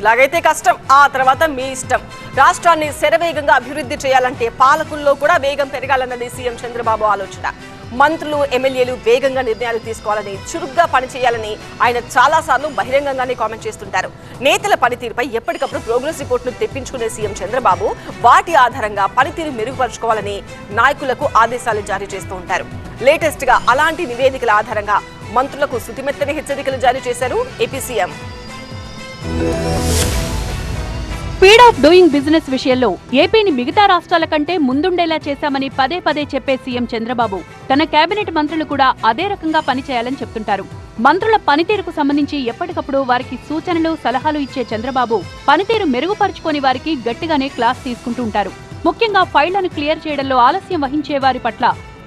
ఇలాగైతే కష్టం. ఆ తర్వాత మీ ఇష్టం. రాష్ట్రాన్ని శరవేగంగా అభివృద్ధి చేయాలంటే పాలకుల్లో కూడా వేగం పెరగాలన్నది సీఎం చంద్రబాబు ఆలోచన. మంత్రులు ఎమ్మెల్యేలు వేగంగా నిర్ణయాలు తీసుకోవాలని చురుగ్గా పనిచేయాలని ఆయన చాలా సార్లు బహిరంగంగానే కామెంట్ చేస్తుంటారు. నేతల పనితీరుపై ఎప్పటికప్పుడు ప్రోగ్రెస్ రిపోర్టును తెప్పించుకునే సీఎం చంద్రబాబు వాటి ఆధారంగా పనితీరు మెరుగుపరుచుకోవాలని నాయకులకు ఆదేశాలు జారీ చేస్తూ ఉంటారు. లేటెస్ట్గా అలాంటి నివేదికల ఆధారంగా మంత్రులకు శుతిమెత్తని హెచ్చరికలు జారీ చేశారు AP CM. Speed of doing business విషయంలో ఏపీని మిగతా రాష్ట్రాల కంటే ముందుండేలా చేశామని పదే పదే చెప్పే సీఎం చంద్రబాబు. తన కేబినెట్ మంత్రులు కూడా అదే రకంగా పనిచేయాలని చెప్తుంటారు. మంత్రుల పనితీరుకు సంబంధించి ఎప్పటికప్పుడు వారికి సూచనలు సలహాలు ఇచ్చే చంద్రబాబు పనితీరు మెరుగుపరుచుకొని వారికి గట్టిగానే క్లాస్ తీసుకుంటూ ఉంటారు. ముఖ్యంగా ఫైళ్ళను క్లియర్ చేయడంలో ఆలస్యం వహించే వారి పట్ల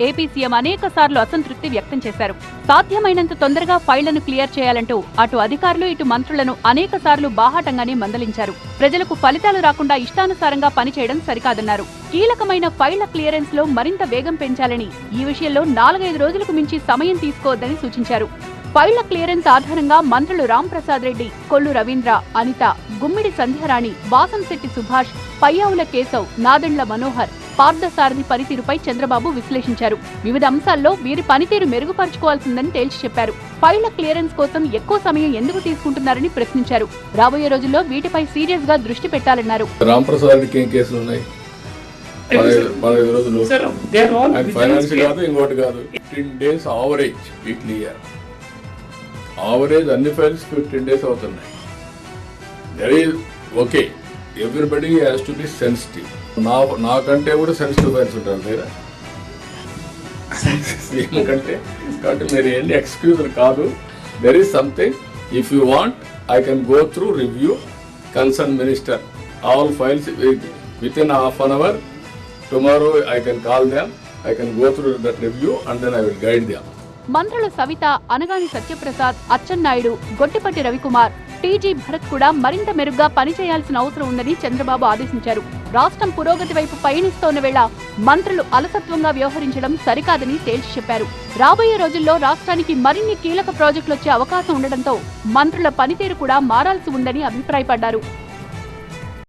ఏపీ సీఎం అనేక సార్లు అసంతృప్తి వ్యక్తం చేశారు. సాధ్యమైనంత తొందరగా ఫైళ్ళను క్లియర్ చేయాలంటూ అటు అధికారులు ఇటు మంత్రులను అనేక సార్లు బాహాటంగానే మందలించారు. ప్రజలకు ఫలితాలు రాకుండా ఇష్టానుసారంగా పనిచేయడం సరికాదన్నారు. కీలకమైన ఫైళ్ళ క్లియరెన్స్లో మరింత వేగం పెంచాలని ఈ విషయంలో నాలుగైదు రోజులకు మించి సమయం తీసుకోవద్దని సూచించారు. ఫైళ్ళ క్లియరెన్స్ ఆధారంగా మంత్రులు రాంప్రసాద్ రెడ్డి కొల్లు రవీంద్ర అనిత గుమ్మిడి సంధ్యారాణి వాసంశెట్టి సుభాష్ పయ్యావుల కేశవ్ నాదెండ్ల మనోహర్ పార్థసారథి పనితీరుపై చంద్రబాబు విశ్లేషించారు. వివిధ అంశాల్లో వీరి పనితీరు మెరుగుపరుచుకోవాల్సిందని తేల్చి చెప్పారు. ఫైళ్ళ క్లియరెన్స్ కోసం ఎక్కువ సమయం ఎందుకు తీసుకుంటున్నారని ప్రశ్నించారు. రాబోయే రోజుల్లో వీటిపై సీరియస్గా దృష్టి పెట్టాలన్నారు. ఆవరేజ్ అన్ని ఫైల్స్ ఫిఫ్టీన్ డేస్ అవుతున్నాయి. Okay everybody has to be sensitive నా నాకంటే కూడా సెన్సిటివ్ ఫైల్స్ ఉంటారు మీరు? ఎందుకంటే కాబట్టి మీరు ఎన్ని ఎక్స్క్యూజ్ కాదు. There is something if you want I can go through review concern minister all files within half an hour tomorrow I can call them I can go through that review and then I will guide them మంత్రుల Savitha Anagani Satyaprasad Atchannaidu Gottipati Ravikumar. TG Bharath కూడా మరింత మెరుగ్గా పనిచేయాల్సిన అవసరం ఉందని చంద్రబాబు ఆదేశించారు. రాష్ట్రం పురోగతి వైపు పయనిస్తోన్న వేళ మంత్రులు అలసత్వంగా వ్యవహరించడం సరికాదని తేల్చి చెప్పారు. రాబోయే రోజుల్లో రాష్ట్రానికి మరిన్ని కీలక ప్రాజెక్టులు వచ్చే అవకాశం ఉండడంతో మంత్రుల పనితీరు కూడా మారాల్సి ఉందని అభిప్రాయపడ్డారు.